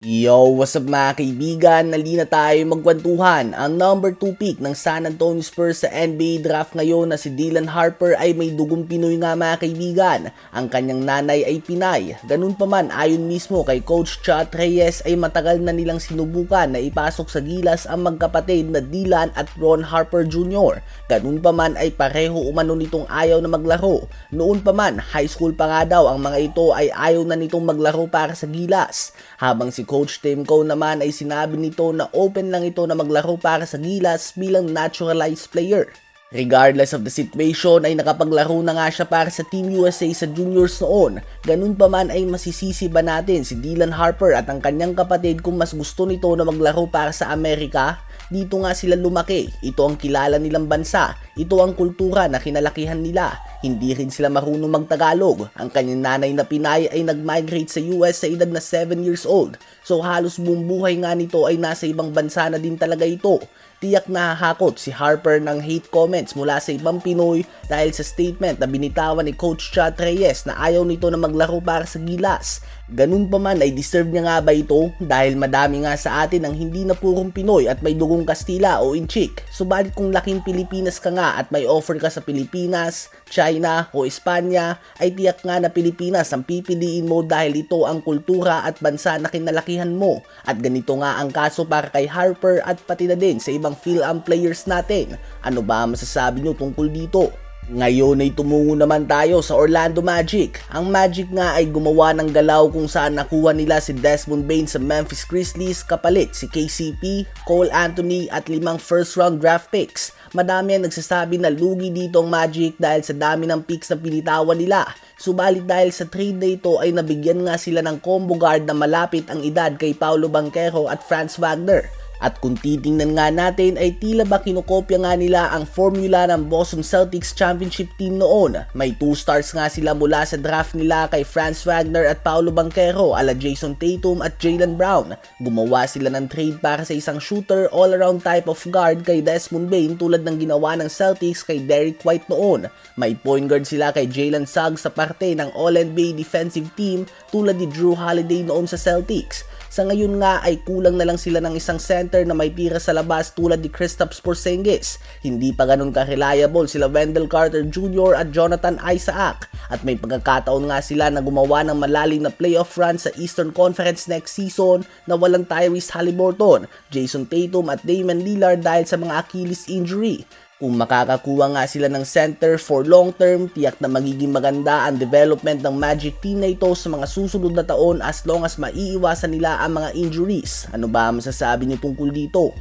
Yo, what's up mga kaibigan? Nali na tayo magkwentuhan. Ang number 2 pick ng San Antonio Spurs sa NBA draft ngayon na si Dylan Harper ay may dugong Pinoy nga mga kaibigan. Ang kanyang nanay ay Pinay. Ganun pa man, ayon mismo kay Coach Chat Reyes ay matagal na nilang sinubukan na ipasok sa gilas ang magkapatid na Dylan at Ron Harper Jr. Ganun pa man ay pareho umano nitong ayaw na maglaro. Noon pa man, high school pa nga daw ang mga ito ay ayaw na nitong maglaro para sa gilas. Habang si Coach Tim Coe naman ay sinabi nito na open lang ito na maglaro para sa Gilas bilang naturalized player. Regardless of the situation ay nakapaglaro na nga siya para sa Team USA sa juniors noon. Ganun pa man ay masisisi ba natin si Dylan Harper at ang kanyang kapatid kung mas gusto nito na maglaro para sa Amerika? Dito nga sila lumaki. Ito ang kilala nilang bansa. Ito ang kultura na kinalakihan nila. Hindi rin sila marunong magtagalog. Ang kanyang nanay na Pinay ay nag-migrate sa US sa edad na 7 years old. So halos buong buhay nga nito ay nasa ibang bansa na din talaga ito. Tiyak na hahakot si Harper ng hate comments mula sa ibang Pinoy dahil sa statement na binitawan ni Coach Chat Reyes na ayaw nito na maglaro para sa Gilas. Ganun pa man ay deserve niya nga ba ito dahil madami nga sa atin ang hindi na purong Pinoy at may dugong Kastila o Inchik. Subalit kung laking Pilipinas ka nga at may offer ka sa Pilipinas, China o Espanya ay tiyak nga na Pilipinas ang pipiliin mo dahil ito ang kultura at bansa na kinalakihan mo. At ganito nga ang kaso para kay Harper at pati na din sa ibang Phil-Am players natin. Ano ba masasabi nyo tungkol dito? Ngayon ay tumungo naman tayo sa Orlando Magic. Ang Magic nga ay gumawa ng galaw kung saan nakuha nila si Desmond Bain sa Memphis Grizzlies kapalit si KCP, Cole Anthony at limang first round draft picks. Madami ang nagsasabi na lugi dito ang Magic dahil sa dami ng picks na pinitawan nila. Subalit dahil sa trade na ito ay nabigyan nga sila ng combo guard na malapit ang edad kay Paulo Banquero at Franz Wagner. At kung titingnan nga natin ay tila ba kinokopya nga nila ang formula ng Boston Celtics championship team noon. May 2 stars nga sila mula sa draft nila kay Franz Wagner at Paulo Banquero ala Jason Tatum at Jalen Brown. Gumawa sila ng trade para sa isang shooter all-around type of guard kay Desmond Bain tulad ng ginawa ng Celtics kay Derrick White noon. May point guard sila kay Jalen Suggs sa parte ng All-NBA defensive team tulad ni Drew Holiday noon sa Celtics. Sa ngayon nga ay kulang na lang sila ng isang center na may tira sa labas tulad ni Kristaps Porzingis. Hindi pa ganun ka-reliable sila Wendell Carter Jr. at Jonathan Isaac. At may pagkakataon nga sila na gumawa ng malalim na playoff run sa Eastern Conference next season na walang Tyrese Halliburton, Jason Tatum at Damian Lillard dahil sa mga Achilles injury. Kung makakakuha nga sila ng center for long term, tiyak na magiging maganda ang development ng Magic team na ito sa mga susunod na taon as long as maiiwasan nila ang mga injuries. Ano ba ang masasabi niyo tungkol dito?